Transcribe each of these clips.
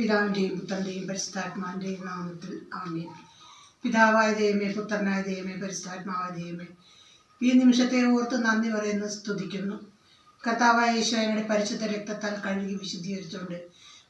പിതാവിന്റെയും പുത്രന്റെയും പരിശുദ്ധാത്മാവിന്റെയും നാമത്തിൽ ആമേൻ. പിതാവായ ദൈവമേ പുത്രനായ ദൈവമേ പരിശുദ്ധാത്മാവായ ദൈവമേ ഈ നിമിഷത്തെ ഓർത്ത് നന്ദി പറയുന്നു സ്തുതിക്കുന്നു. കർത്താവായ ഈശോയുടെ പരിശുദ്ധ രക്തത്താൽ കഴുകി വിശുദ്ധീകരിച്ചുകൊണ്ട്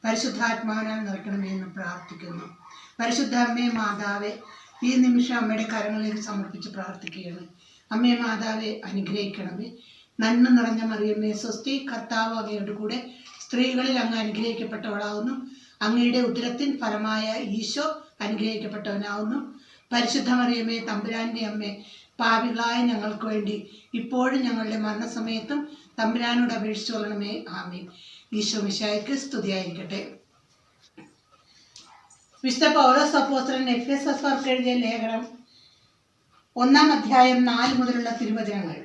പരിശുദ്ധാത്മാവിനാൽ നിറയ്ക്കണമേ എന്ന് പ്രാർത്ഥിക്കുന്നു. പരിശുദ്ധ അമ്മേ മാതാവെ ഈ നിമിഷം അമ്മയുടെ കരങ്ങളിൽ സമർപ്പിച്ച് പ്രാർത്ഥിക്കുകയാണ്. അമ്മേ മാതാവെ അനുഗ്രഹിക്കണമേ. നന്മ നിറഞ്ഞ മറിയമ്മേ സ്വസ്തി കർത്താവ് അങ്ങയുടെ കൂടെ സ്ത്രീകളിൽ അങ്ങ് അനുഗ്രഹിക്കപ്പെട്ടവളാവുന്നു. അങ്ങയുടെ ഉദരത്തിൻ ഫലമായ ഈശോ അനുഗ്രഹിക്കപ്പെട്ടവനാവുന്നു. പരിശുദ്ധ മറിയമ്മേ തമ്പുരാന്റെ അമ്മേ പാപികളായ ഞങ്ങൾക്ക് വേണ്ടി ഇപ്പോഴും ഞങ്ങളുടെ മരണസമയത്തും തമ്പുരാനോട് അപേക്ഷിച്ചു കൊള്ളണമേ. ആമീൻ. ഈശോ മിശായ്ക്ക് സ്തുതിയായിരിക്കട്ടെ. വിശുദ്ധ പൗലോസ് അപ്പോസ്തലൻ എഫ് എസ് എസ് വർക്ക് എഴുതിയ ലേഖനം ഒന്നാം അധ്യായം നാല് മുതലുള്ള തിരുവചനങ്ങൾ.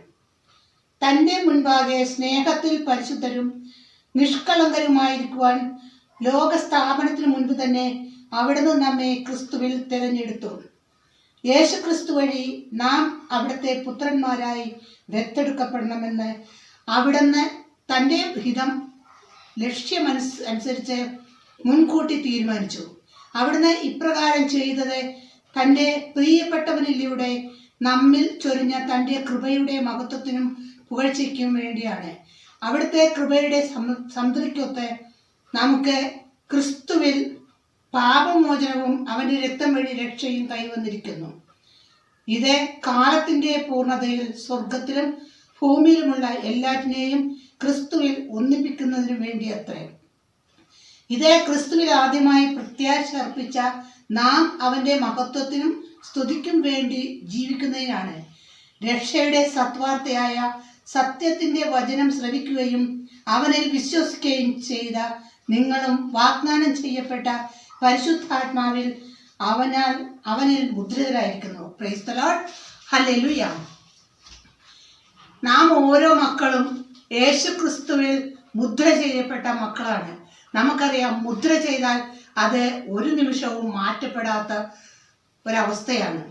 തന്റെ മുൻപാകെ സ്നേഹത്തിൽ പരിശുദ്ധരും നിഷ്കളങ്കരുമായിരിക്കുവാൻ ലോക സ്ഥാപനത്തിന് മുൻപ് തന്നെ അവിടുന്ന് നമ്മെ ക്രിസ്തുവിൽ തിരഞ്ഞെടുത്തു. യേശു ക്രിസ്തു വഴി നാം അവിടുത്തെ പുത്രന്മാരായി ദത്തെടുക്കപ്പെടണമെന്ന് അവിടുന്ന് തന്റെ ഹിതം ലക്ഷ്യമനുസ് അനുസരിച്ച് മുൻകൂട്ടി തീരുമാനിച്ചു. അവിടുന്ന് ഇപ്രകാരം ചെയ്തത് തന്റെ പ്രിയപ്പെട്ടവനിലൂടെ നമ്മിൽ ചൊരിഞ്ഞ തന്റെ കൃപയുടെ മഹത്വത്തിനും പുകഴ്ചയ്ക്കും വേണ്ടിയാണ്. അവിടുത്തെ കൃപയുടെ സംതൃപ്തിക്കൊത്ത് നമുക്ക് ക്രിസ്തുവിൽ പാപമോചനവും അവന്റെ രക്തം വഴി രക്ഷയും കൈവന്നിരിക്കുന്നു. ഇത് കാലത്തിന്റെ പൂർണതയിൽ സ്വർഗത്തിലും ഭൂമിയിലുമുള്ള എല്ലാറ്റിനെയും ക്രിസ്തുവിൽ ഒന്നിപ്പിക്കുന്നതിനു വേണ്ടി അത്രേ ഇതേ ക്രിസ്തുവിൽ ആദ്യമായി പ്രത്യാശ അർപ്പിച്ച നാം അവന്റെ മഹത്വത്തിനും സ്തുതിക്കും വേണ്ടി ജീവിക്കുന്നതിനാണ്. രക്ഷയുടെ സത്വാർത്ഥയായ സത്യത്തിന്റെ വചനം ശ്രവിക്കുകയും അവനിൽ വിശ്വസിക്കുകയും ചെയ്ത നിങ്ങളും വാഗ്ദാനം ചെയ്യപ്പെട്ട പരിശുദ്ധാത്മാവിൽ അവനാൽ അവനിൽ മുദ്രിതരായിരിക്കുന്നു പ്രൈസ്തലോട്ട് ഹല്ലേലൂയ നാം ഓരോ മക്കളും യേശു ക്രിസ്തുവിൽ മുദ്ര ചെയ്യപ്പെട്ട മക്കളാണ്. നമുക്കറിയാം മുദ്ര ചെയ്താൽ അത് ഒരു നിമിഷവും മാറ്റപ്പെടാത്ത ഒരവസ്ഥയാണ്.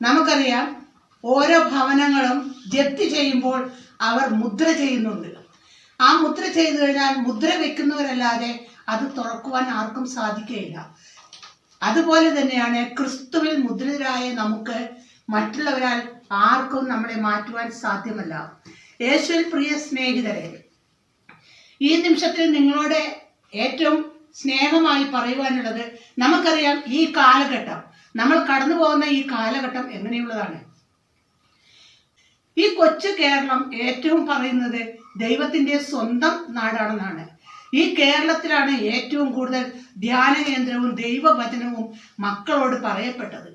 നമുക്കറിയാം ഓരോ ഭവനങ്ങളും ജപ്തി ചെയ്യുമ്പോൾ അവർ മുദ്ര ചെയ്യുന്നുണ്ട്. ആ മുദ്ര ചെയ്തു കഴിഞ്ഞാൽ മുദ്ര വെക്കുന്നവരല്ലാതെ അത് തുറക്കുവാൻ ആർക്കും സാധിക്കുകയില്ല. അതുപോലെ തന്നെയാണ് ക്രിസ്തുവിൽ മുദ്രിതരായ നമുക്ക് മറ്റുള്ളവരാൽ ആർക്കും നമ്മളെ മാറ്റുവാൻ സാധ്യമല്ല. യേശുവിൽ പ്രിയ സ്നേഹിതരെ ഈ നിമിഷത്തിൽ നിങ്ങളോട് ഏറ്റവും സ്നേഹമായി പറയുവാനുള്ളത് നമുക്കറിയാം ഈ കാലഘട്ടം നമ്മൾ കടന്നു പോകുന്ന ഈ കാലഘട്ടം എങ്ങനെയുള്ളതാണ്? ഈ കൊച്ചു കേരളം ഏറ്റവും പറയുന്നത് ദൈവത്തിന്റെ സ്വന്തം നാടാണെന്നാണ്. ഈ കേരളത്തിലാണ് ഏറ്റവും കൂടുതൽ ധ്യാന കേന്ദ്രവും ദൈവവചനവും മക്കളോട് പറയപ്പെട്ടത്.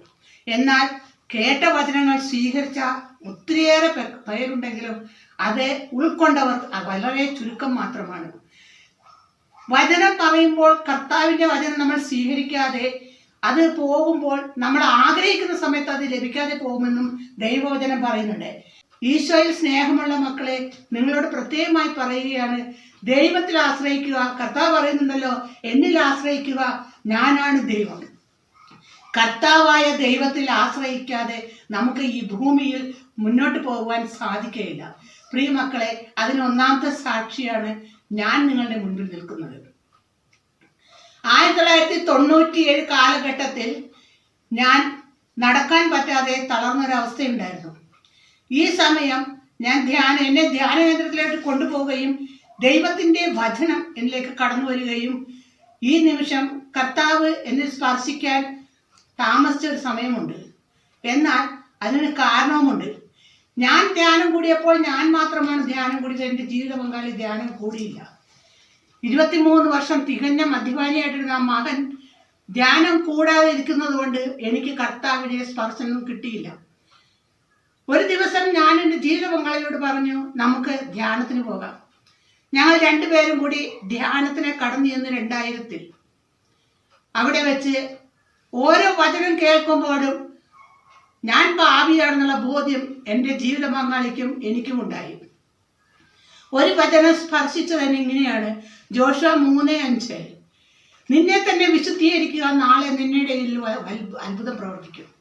എന്നാൽ കേട്ട വചനങ്ങൾ സ്വീകരിച്ച ഒത്തിരിയേറെ പേരുണ്ടെങ്കിലും അത് ഉൾക്കൊണ്ടവർ വളരെ ചുരുക്കം മാത്രമാണ്. വചനം പറയുമ്പോൾ കർത്താവിന്റെ വചനം നമ്മൾ സ്വീകരിക്കാതെ അത് പോകുമ്പോൾ നമ്മൾ ആഗ്രഹിക്കുന്ന സമയത്ത് അത് ലഭിക്കാതെ പോകുമെന്നും ദൈവവചനം പറയുന്നുണ്ട്. ഈശോയിൽ സ്നേഹമുള്ള മക്കളെ നിങ്ങളോട് പ്രത്യേകമായി പറയുകയാണ് ദൈവത്തിൽ ആശ്രയിക്കുക കർത്താവ് പറയുന്നുണ്ടല്ലോ എന്നിൽ ആശ്രയിക്കുക ഞാനാണ് ദൈവം. കർത്താവായ ദൈവത്തിൽ ആശ്രയിക്കാതെ നമുക്ക് ഈ ഭൂമിയിൽ മുന്നോട്ട് പോകുവാൻ സാധിക്കുകയില്ല. പ്രിയ മക്കളെ അതിന് ഒന്നാമത്തെ സാക്ഷിയാണ് ഞാൻ നിങ്ങളുടെ മുൻപിൽ നിൽക്കുന്നത്. ആയിരത്തി തൊള്ളായിരത്തി തൊണ്ണൂറ്റിയേഴ് കാലഘട്ടത്തിൽ ഞാൻ നടക്കാൻ പറ്റാതെ തളർന്നൊരവസ്ഥയുണ്ടായിരുന്നു. ഈ സമയം ഞാൻ ധ്യാന എന്നെ ധ്യാന കേന്ദ്രത്തിലേക്ക് കൊണ്ടുപോവുകയും ദൈവത്തിന്റെ വചനം എന്നിലേക്ക് കടന്നു വരികയും ഈ നിമിഷം കർത്താവ് എന്നെ സ്പർശിക്കാൻ താമസിച്ച ഒരു സമയമുണ്ട്. എന്നാൽ അതിനൊരു കാരണവുമുണ്ട്. ഞാൻ ധ്യാനം കൂടിയപ്പോൾ ഞാൻ മാത്രമാണ് ധ്യാനം കൂടിയത്. എന്റെ ജീവിത പങ്കാളി ധ്യാനം കൂടിയില്ല. ഇരുപത്തിമൂന്ന് വർഷം തികഞ്ഞ മദ്യപാനിയായിട്ടിരുന്ന ആ മകൻ ധ്യാനം കൂടാതെ ഇരിക്കുന്നത് കൊണ്ട് എനിക്ക് കർത്താവിനെ സ്പർശനം കിട്ടിയില്ല. ഒരു ദിവസം ഞാൻ എന്റെ ജീവിത പങ്കാളിയോട് പറഞ്ഞു നമുക്ക് ധ്യാനത്തിന് പോകാം. ഞങ്ങൾ രണ്ടുപേരും കൂടി ധ്യാനത്തിനെ കടന്നു ചെന്ന് രണ്ടായിരത്തിൽ. അവിടെ വെച്ച് ഓരോ വചനം കേൾക്കുമ്പോഴും ഞാൻ പാപിയാണെന്നുള്ള ബോധ്യം എന്റെ ജീവിത പങ്കാളിക്കും എനിക്കും ഉണ്ടായി. ഒരു വചനം സ്പർശിച്ചത് തന്നെ ഇങ്ങനെയാണ്. ജോഷ മൂന്ന് അഞ്ച്. നിന്നെ തന്നെ വിശുദ്ധീകരിക്കുക നാളെ നിന്നിടയിൽ അത്ഭുതം പ്രവർത്തിക്കും.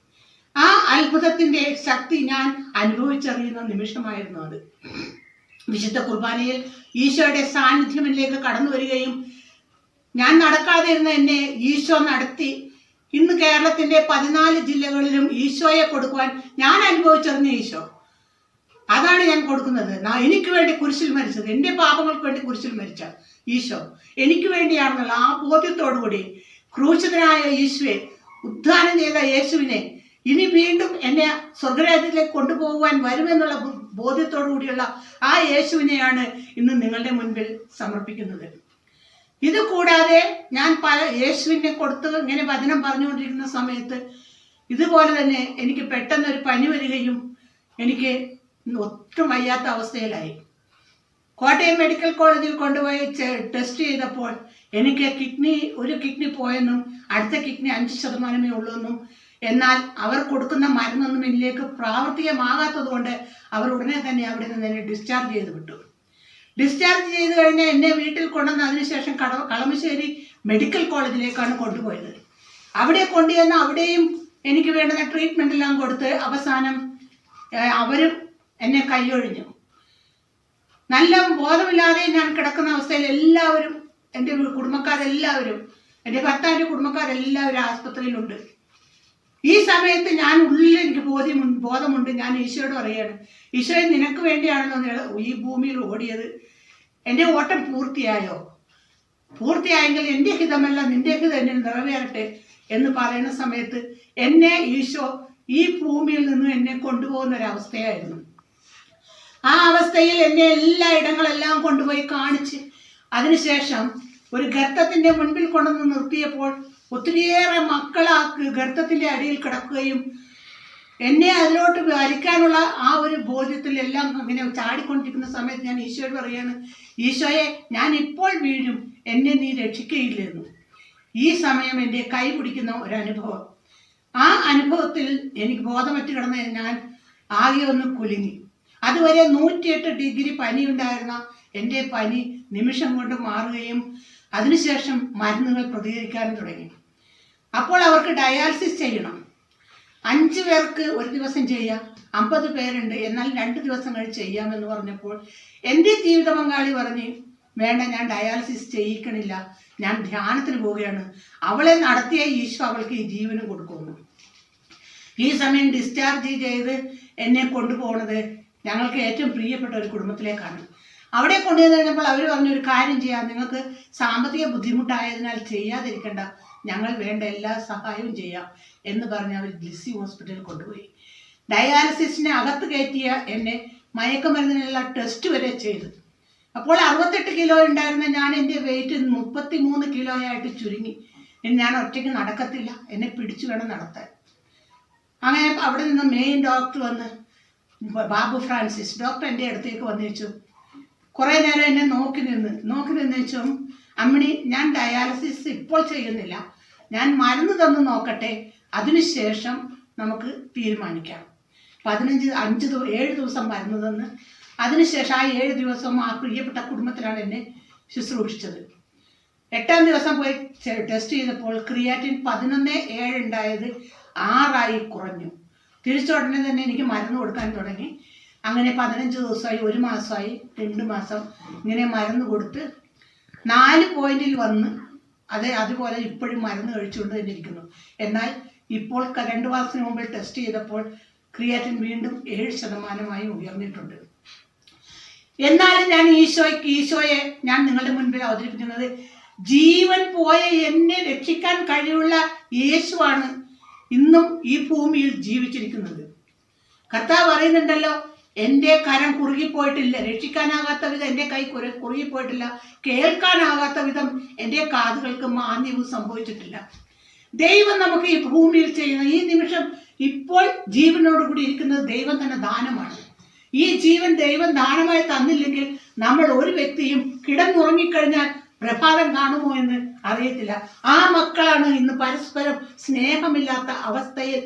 ആ അത്ഭുതത്തിന്റെ ശക്തി ഞാൻ അനുഭവിച്ചറിയുന്ന നിമിഷമായിരുന്നു അത്. വിശുദ്ധ കുർബാനയിൽ ഈശോയുടെ സാന്നിധ്യം എന്നിലേക്ക് കടന്നു വരികയും ഞാൻ നടക്കാതെ ഇരുന്ന എന്നെ ഈശോ നടത്തി. ഇന്ന് കേരളത്തിന്റെ പതിനാല് ജില്ലകളിലും ഈശോയെ കൊടുക്കുവാൻ ഞാൻ അനുഭവിച്ചറിഞ്ഞ ഈശോ. അതാണ് ഞാൻ കൊടുക്കുന്നത്. എനിക്ക് വേണ്ടി കുരിശിൽ മരിച്ചത്. എന്റെ പാപങ്ങൾക്ക് വേണ്ടി കുരിശിൽ മരിച്ച ഈശോ. എനിക്ക് വേണ്ടിയാണെന്നുള്ള ആ ബോധ്യത്തോടു കൂടി ക്രൂശിതനായ ഈശോയെ ഉദ്ധാനം ചെയ്ത യേശുവിനെ ഇനി വീണ്ടും എന്നെ സ്വർഗരാജ്യത്തിലേക്ക് കൊണ്ടുപോകുവാൻ വരുമെന്നുള്ള ബോധ്യത്തോടു കൂടിയുള്ള ആ യേശുവിനെയാണ് ഇന്ന് നിങ്ങളുടെ മുൻപിൽ സമർപ്പിക്കുന്നത്. ഇത് കൂടാതെ ഞാൻ പല യേശുവിനെ കൊടുത്ത് ഇങ്ങനെ വചനം പറഞ്ഞുകൊണ്ടിരിക്കുന്ന സമയത്ത് ഇതുപോലെ തന്നെ എനിക്ക് പെട്ടെന്ന് ഒരു പനി വരികയും എനിക്ക് ഒട്ടും വയ്യാത്ത അവസ്ഥയിലായി. കോട്ടയം മെഡിക്കൽ കോളേജിൽ കൊണ്ടുപോയി ടെസ്റ്റ് ചെയ്തപ്പോൾ എനിക്ക് കിഡ്നി ഒരു കിഡ്നി പോയെന്നും അടുത്ത കിഡ്നി അഞ്ച് ശതമാനമേ ഉള്ളൂ എന്നും എന്നാൽ അവർ കൊടുക്കുന്ന മരുന്നൊന്നും ഇതിലേക്ക് പ്രാവർത്തികമാകാത്തത് കൊണ്ട് അവർ ഉടനെ തന്നെ അവിടെ നിന്ന് എന്നെ ഡിസ്ചാർജ് ചെയ്ത് വിട്ടു. ഡിസ്ചാർജ് ചെയ്ത് കഴിഞ്ഞാൽ എന്നെ വീട്ടിൽ കൊണ്ടുവന്ന് അതിനുശേഷം കട കളമശ്ശേരി മെഡിക്കൽ കോളേജിലേക്കാണ് കൊണ്ടുപോയത്. അവിടെ കൊണ്ടുചെന്ന് അവിടെയും എനിക്ക് വേണ്ടുന്ന ട്രീറ്റ്മെന്റ് എല്ലാം കൊടുത്ത് അവസാനം അവരും എന്നെ കൈയൊഴിഞ്ഞു. നല്ല ബോധമില്ലാതെ ഞാൻ കിടക്കുന്ന അവസ്ഥയിൽ എല്ലാവരും എന്റെ കുടുംബക്കാരെല്ലാവരും എന്റെ ഭർത്താവിന്റെ കുടുംബക്കാരെല്ലാവരും ആസ്പത്രിയിലുണ്ട് ഈ സമയത്ത് ഞാൻ ഉള്ളിൽ എനിക്ക് ബോധ്യം ബോധമുണ്ട്. ഞാൻ ഈശോയോട് പറയാണ് ഈശോയെ നിനക്ക് വേണ്ടിയാണല്ലോ നീ ഈ ഭൂമിയിൽ ഓടിയത് എന്റെ ഓട്ടം പൂർത്തിയായോ? പൂർത്തിയായെങ്കിൽ എന്റെ ഹിതമല്ല നിന്റെ ഹിതം എന്നിൽ നിറവേറട്ടെ എന്ന് പറയുന്ന സമയത്ത് എന്നെ ഈശോ ഈ ഭൂമിയിൽ നിന്നും എന്നെ കൊണ്ടുപോകുന്ന ഒരു അവസ്ഥയായിരുന്നു ആ അവസ്ഥയിൽ എന്നെ എല്ലാ ഇടങ്ങളെല്ലാം കൊണ്ടുപോയി കാണിച്ച് അതിനുശേഷം ഒരു ഗർത്തത്തിന്റെ മുൻപിൽ കൊണ്ടുവന്ന് നിർത്തിയപ്പോൾ ഒത്തിരിയേറെ മക്കളാക്ക് ആ ഗർത്തത്തിന്റെ അടിയിൽ കിടക്കുകയും എന്നെ അതിലോട്ട് വലിക്കാനുള്ള ആ ഒരു ബോധ്യത്തിൽ എല്ലാം ഇങ്ങനെ ചാടിക്കൊണ്ടിരിക്കുന്ന സമയത്ത് ഞാൻ ഈശോയോട് പറയാണ് ഈശോയെ ഞാൻ ഇപ്പോൾ വീഴും. എന്നെ നീ രക്ഷിക്കയില്ലെന്നു. ഈ സമയം എന്റെ കൈ പിടിക്കുന്ന ഒരനുഭവം. ആ അനുഭവത്തിൽ എനിക്ക് ബോധമറ്റ് കിടന്ന ഞാൻ ആകെ ഒന്ന് കുലുങ്ങി. അതുവരെ നൂറ്റിയെട്ട് ഡിഗ്രി പനി ഉണ്ടായിരുന്ന എന്റെ പനി നിമിഷം കൊണ്ട് മാറുകയും അതിനുശേഷം മരുന്നുകൾ പ്രതികരിക്കാനും തുടങ്ങി. അപ്പോൾ അവർക്ക് ഡയാലിസിസ് ചെയ്യണം. അഞ്ച് പേർക്ക് ഒരു ദിവസം ചെയ്യാം അമ്പത് പേരുണ്ട് എന്നാൽ രണ്ട് ദിവസം കഴിഞ്ഞ് ചെയ്യാമെന്ന് പറഞ്ഞപ്പോൾ എന്റെ ജീവിത പങ്കാളി പറഞ്ഞ് വേണ്ട ഞാൻ ഡയാലിസിസ് ചെയ്യിക്കണില്ല ഞാൻ ധ്യാനത്തിന് പോവുകയാണ്. അവളെ നടത്തിയ ഈശോ അവൾക്ക് ഈ ജീവനും കൊടുക്കുന്നു. ഈ സമയം ഡിസ്ചാർജ് ചെയ്ത് എന്നെ കൊണ്ടുപോകുന്നത് ഞങ്ങൾക്ക് ഏറ്റവും പ്രിയപ്പെട്ട ഒരു കുടുംബത്തിലേക്കാണ്. അവിടെ കൊണ്ടുവന്ന് കഴിഞ്ഞപ്പോൾ അവർ പറഞ്ഞു ഒരു കാര്യം ചെയ്യാം. നിങ്ങൾക്ക് സാമ്പത്തിക ബുദ്ധിമുട്ടായതിനാൽ ചെയ്യാതിരിക്കണ്ട. ഞങ്ങൾ വേണ്ട എല്ലാ സഹായവും ചെയ്യാം എന്ന് പറഞ്ഞ് അവർ ലിസി ഹോസ്പിറ്റലിൽ കൊണ്ടുപോയി. ഡയാലിസിസിനെ അകത്ത് കയറ്റിയ എന്നെ മയക്കുമരുന്നിനുള്ള ടെസ്റ്റ് വരെ ചെയ്തു. അപ്പോൾ അറുപത്തെട്ട് കിലോ ഉണ്ടായിരുന്ന ഞാൻ എന്റെ വെയിറ്റ് മുപ്പത്തി മൂന്ന് കിലോ ആയിട്ട് ചുരുങ്ങി. ഞാൻ ഒറ്റയ്ക്ക് നടക്കത്തില്ല. എന്നെ പിടിച്ചു വേണം നടത്താൻ. അങ്ങനെ അവിടെ നിന്ന് മെയിൻ ഡോക്ടർ വന്ന് ബാബു ഫ്രാൻസിസ് ഡോക്ടർ എന്റെ അടുത്തേക്ക് വന്നു വെച്ചു കുറേ നേരം എന്നെ നോക്കി നിന്ന് നോക്കി നിന്ന് വെച്ചും അമ്മിണി ഞാൻ ഡയാലിസിസ് ഇപ്പോൾ ചെയ്യുന്നില്ല. ഞാൻ മരുന്ന് തന്ന് നോക്കട്ടെ. അതിനുശേഷം നമുക്ക് തീരുമാനിക്കാം. പതിനഞ്ച് അഞ്ച് ഏഴ് ദിവസം മരുന്ന് തന്ന് അതിനുശേഷം ആ ഏഴ് ദിവസം ആ പ്രിയപ്പെട്ട കുടുംബത്തിലാണ് എന്നെ ശുശ്രൂഷിച്ചത്. എട്ടാം ദിവസം പോയി ടെസ്റ്റ് ചെയ്തപ്പോൾ ക്രിയാറ്റിൻ പതിനൊന്ന് ഏഴ് ഉണ്ടായത് ആറായി കുറഞ്ഞു. തിരിച്ചുടനെ തന്നെ എനിക്ക് മരുന്ന് കൊടുക്കാൻ തുടങ്ങി. അങ്ങനെ പതിനഞ്ച് ദിവസമായി ഒരു മാസമായി രണ്ട് മാസം ഇങ്ങനെ മരുന്ന് കൊടുത്ത് നാല് പോയിന്റിൽ വന്ന് അത് അതുപോലെ ഇപ്പോഴും മരുന്ന് കഴിച്ചുകൊണ്ട് തന്നെ ഇരിക്കുന്നു എന്നാൽ ഇപ്പോൾ രണ്ട് മാസത്തിന് മുമ്പിൽ ടെസ്റ്റ് ചെയ്തപ്പോൾ ക്രിയാറ്റിൻ വീണ്ടും ഏഴ് ശതമാനമായി ഉയർന്നിട്ടുണ്ട്. എന്നാലും ഞാൻ ഈശോയ്ക്ക് ഈശോയെ ഞാൻ നിങ്ങളുടെ മുൻപിൽ അവതരിപ്പിക്കുന്നത് ജീവൻ പോയ എന്നെ രക്ഷിക്കാൻ കഴിവുള്ള യേശുവാണ് ഇന്നും ഈ ഭൂമിയിൽ ജീവിച്ചിരിക്കുന്നത്. കർത്താവ് പറയുന്നുണ്ടല്ലോ എന്റെ കരം കുറുകിപ്പോയിട്ടില്ല. രക്ഷിക്കാനാകാത്ത വിധം എന്റെ കൈ കുറെ കുറുകിപ്പോയിട്ടില്ല. കേൾക്കാനാകാത്ത വിധം എന്റെ കാതുകൾക്ക് മാന്യവും സംഭവിച്ചിട്ടില്ല. ദൈവം നമുക്ക് ഈ ഭൂമിയിൽ ചെയ്യുന്ന ഈ നിമിഷം ഇപ്പോൾ ജീവനോടുകൂടി ഇരിക്കുന്നത് ദൈവം തന്നെ ദാനമാണ്. ഈ ജീവൻ ദൈവം ദാനമായി തന്നില്ലെങ്കിൽ നമ്മൾ ഒരു വ്യക്തിയും കിടന്നുറങ്ങിക്കഴിഞ്ഞാൽ പ്രഭാതം കാണുമോ എന്ന് അറിയത്തില്ല. ആ മക്കളാണ് ഇന്ന് പരസ്പരം സ്നേഹമില്ലാത്ത അവസ്ഥയിൽ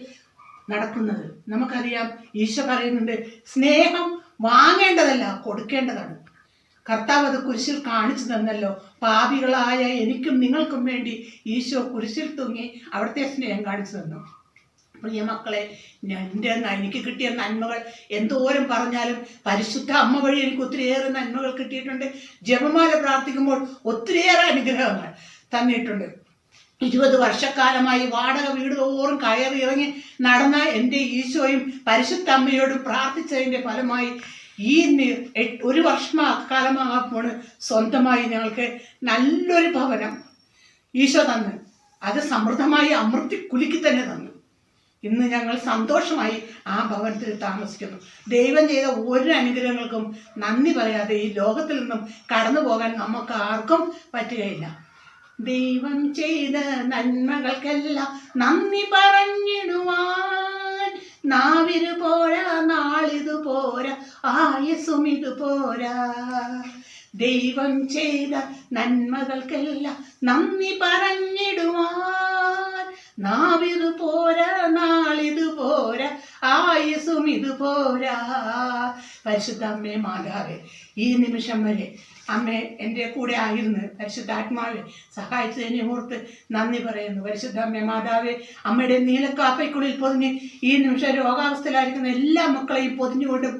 നടക്കുന്നത്. നമുക്കറിയാം ഈശോ പറയുന്നുണ്ട് സ്നേഹം വാങ്ങേണ്ടതല്ല കൊടുക്കേണ്ടതാണ്. കർത്താവ് അത് കുരിശിൽ കാണിച്ചു തന്നല്ലോ. പാപികളായ എനിക്കും നിങ്ങൾക്കും വേണ്ടി ഈശോ കുരിശിൽ തൂങ്ങി അവിടുത്തെ സ്നേഹം കാണിച്ചു തന്നു. പ്രിയ മക്കളെ എന്റെ എനിക്ക് കിട്ടിയ നന്മകൾ എന്തോരം പറഞ്ഞാലും പരിശുദ്ധ അമ്മ വഴി എനിക്ക് ഒത്തിരിയേറെ നന്മകൾ കിട്ടിയിട്ടുണ്ട്. ജപമാല പ്രാർത്ഥിക്കുമ്പോൾ ഒത്തിരിയേറെ അനുഗ്രഹങ്ങൾ തന്നിട്ടുണ്ട്. ഇരുപത് വർഷക്കാലമായി വാടക വീട് തോറും കയറി ഇറങ്ങി നടന്ന എന്റെ ഈശോയും പരിശുദ്ധ അമ്മയോടും പ്രാർത്ഥിച്ചതിന്റെ ഫലമായി ഈ ഒരു വർഷം ഒരു വർഷക്കാലമാകുമ്പോൾ സ്വന്തമായി ഞങ്ങൾക്ക് നല്ലൊരു ഭവനം ഈശോ തന്ന്. അത് സമൃദ്ധമായി അമൃത്തി കുലുക്കി തന്നെ തന്നു. ഇന്ന് ഞങ്ങൾ സന്തോഷമായി ആ ഭവനത്തിൽ താമസിക്കുന്നു. ദൈവം ചെയ്ത ഒരു അനുഗ്രഹങ്ങൾക്കും നന്ദി പറയാതെ ഈ ലോകത്തിൽ നിന്നും കടന്നു പോകാൻ നമുക്ക് ആർക്കും പറ്റുകയില്ല. ദൈവം ചെയ്ത നന്മകൾക്കെല്ലാം നന്ദി പറഞ്ഞിടുവാൻ. നാവിരു പോരാ നാളിതു പോരാ ആയസുമിതു ഇത് പോരാ. ദൈവം ചെയ്ത നന്മകൾക്കെല്ലാം നന്ദി പറഞ്ഞിടുവാൻ. നാവിതു പോരാ നാളിതു പോരാ ആയുസും ഇതുപോരാ പരിശുദ്ധ അമ്മേ മാതാവേ ഈ നിമിഷം വരെ അമ്മേ എന്റെ കൂടെ ആയിരുന്നു പരിശുദ്ധാത്മാവെ സഹായിച്ചതിനെ ഓർത്ത് നന്ദി പറയുന്നു. പരിശുദ്ധ അമ്മേ മാതാവേ അമ്മയുടെ നീലക്കാപ്പയ്ക്കുള്ളിൽ പൊതിഞ്ഞ് ഈ നിമിഷം രോഗാവസ്ഥയിലായിരിക്കുന്ന എല്ലാ മക്കളെയും പൊതിഞ്ഞുകൊണ്ടും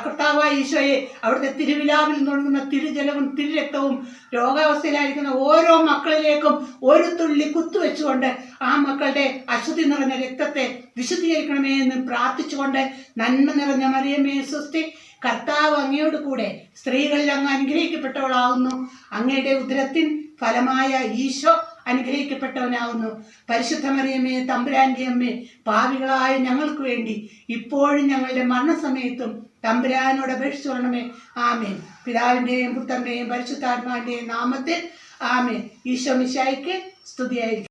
കർത്താവായ ഈശോയെ അവിടുത്തെ തിരുവിലാവിൽ നിന്നൊഴുകുന്ന തിരുജലവും തിരുരക്തവും രോഗാവസ്ഥയിലായിരിക്കുന്ന ഓരോ മക്കളിലേക്കും ഒരു തുള്ളി കുത്തുവെച്ചുകൊണ്ട് ആ മക്കളുടെ അശുദ്ധി നിറഞ്ഞ രക്തത്തെ വിശുദ്ധീകരിക്കണമേ എന്ന് പ്രാർത്ഥിച്ചുകൊണ്ട് നന്മ നിറഞ്ഞ മറിയമേ സ്വസ്തി കർത്താവ് അങ്ങയോട് കൂടെ സ്ത്രീകളിൽ അങ്ങ് അനുഗ്രഹിക്കപ്പെട്ടവളാവുന്നു. അങ്ങയുടെ ഉദരത്തിൻ ഫലമായ ഈശോ അനുഗ്രഹിക്കപ്പെട്ടവനാവുന്നു. പരിശുദ്ധ മറിയമ്മേ തമ്പുരാന്റെ അമ്മേ പാവികളായ ഞങ്ങൾക്ക് വേണ്ടി ഇപ്പോഴും ഞങ്ങളുടെ മരണസമയത്തും തമ്പുരാനോട് അപേക്ഷിച്ചു കൊള്ളണമേ ആമേൻ. പിതാവിന്റെയും പുത്രന്റെയും പരിശുദ്ധാത്മാവിന്റെയും നാമത്തിൽ ആമേൻ. ഈശോ മിശായിക്ക് സ്തുതിയായിരിക്കും